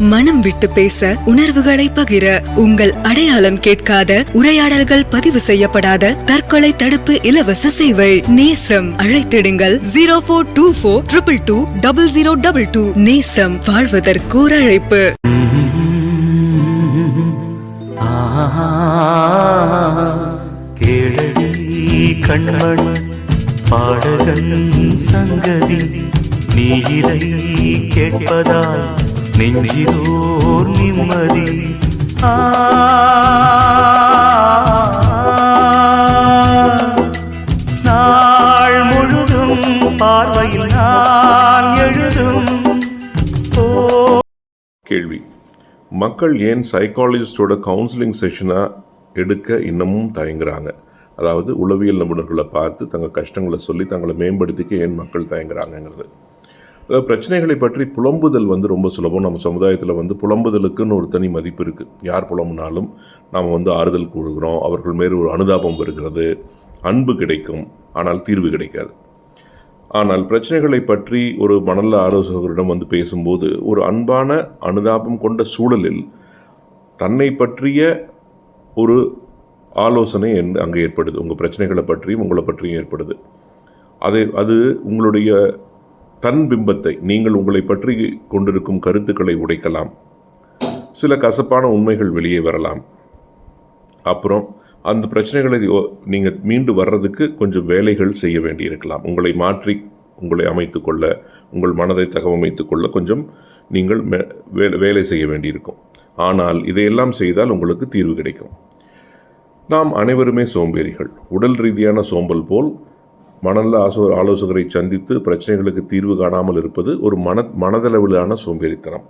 மனம் விட்டு பேச உணர்வுகளை பகிர உங்கள் அடையாளம் கேட்காத உரையாடல்கள் பதிவு செய்யப்படாத தற்கொலை தடுப்பு இலவச சேவை. நேசம் அழைத்திடுங்கள். Zero four two four triple two double zero double two நேசம் வாழ்வதற்கோர் அழைப்பு கண்மண் பாடகன் சங்கதி நீ இதை கேட்பதால் நெஞ்சிலோர் நிம்மதி. ஆ. நாள் முழுதும் பார்வையில் நான் எழுதும். கேள்வி. மக்கள் ஏன் சைக்காலஜிஸ்டோட கவுன்சிலிங் செஷனாக எடுக்க இன்னமும் தயங்குறாங்க? அதாவது உளவியல் நிபுணர்களை பார்த்து தங்கள் கஷ்டங்களை சொல்லி தங்களை மேம்படுத்திக்க ஏன் மக்கள் தயங்குறாங்கங்கிறது. பிரச்சனைகளை பற்றி புலம்புதல் வந்து ரொம்ப சுலபம். நம்ம சமுதாயத்தில் வந்து புலம்புதலுக்குன்னு ஒரு தனி மதிப்பு இருக்குது யார் புலம்புனாலும் நாம் வந்து ஆறுதல் கூறுகிறோம். அவர்கள் மேல் ஒரு அனுதாபம் வருகிறது. அன்பு கிடைக்கும். ஆனால் தீர்வு கிடைக்காது. ஆனால் பிரச்சனைகளை பற்றி ஒரு மணல ஆலோசகரிடம் வந்து பேசும்போது ஒரு அன்பான அனுதாபம் கொண்ட சூழலில் தன்னை பற்றிய ஒரு ஆலோசனை என் அங்கே ஏற்படுது. உங்கள் பிரச்சனைகளை பற்றியும் உங்களை பற்றியும் ஏற்படுது. அதை அது உங்களுடைய தன் பிம்பத்தை நீங்கள் உங்களை பற்றி கொண்டிருக்கும் கருத்துக்களை உடைக்கலாம். சில கசப்பான உண்மைகள் வெளியே வரலாம். அப்புறம் அந்த பிரச்சனைகளை நீங்கள் மீண்டு வர்றதுக்கு கொஞ்சம் வேலைகள் செய்ய வேண்டியிருக்கலாம். உங்களை மாற்றி உங்களை அமைத்து கொள்ள உங்கள் மனதை தகவமைத்து கொள்ள கொஞ்சம் நீங்கள் மே- வே- வேலை செய்ய வேண்டியிருக்கும். ஆனால் இதையெல்லாம் செய்தால் உங்களுக்கு தீர்வு கிடைக்கும். நாம் அனைவருமே சோம்பேறிகள். உடல் ரீதியான சோம்பல் போல் மணல்ல ஆசோ ஆலோசகரை சந்தித்து பிரச்சனைகளுக்கு தீர்வு காணாமல் இருப்பது ஒரு மன மனதளவிலான சோம்பேறித்தனம்.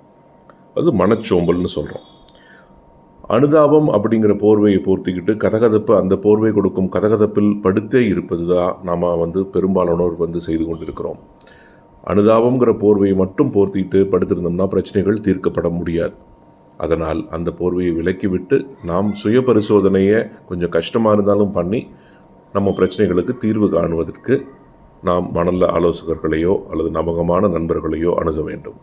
அது மனச்சோம்பல்னு சொல்கிறோம் அனுதாபம் அப்படிங்கிற போர்வையை போர்த்திக்கிட்டு கதகதப்பு அந்த போர்வை கொடுக்கும் கதகதப்பில் படுத்தே இருப்பது தான் நாம் வந்து பெரும்பாலானோர் வந்து செய்து கொண்டிருக்கிறோம். அனுதாபங்கிற போர்வையை மட்டும் போர்த்திட்டு படுத்திருந்தோம்னா பிரச்சனைகள் தீர்க்கப்பட முடியாது. அதனால் அந்த போர்வையை விலக்கிவிட்டு நாம் சுய பரிசோதனையை கொஞ்சம் கஷ்டமாக இருந்தாலும் பண்ணி நம்ம பிரச்சனைகளுக்கு தீர்வு காணுவதற்கு நாம் மணல்ல ஆலோசகர்களையோ அல்லது நம்பகமான நண்பர்களையோ அணுக வேண்டும்.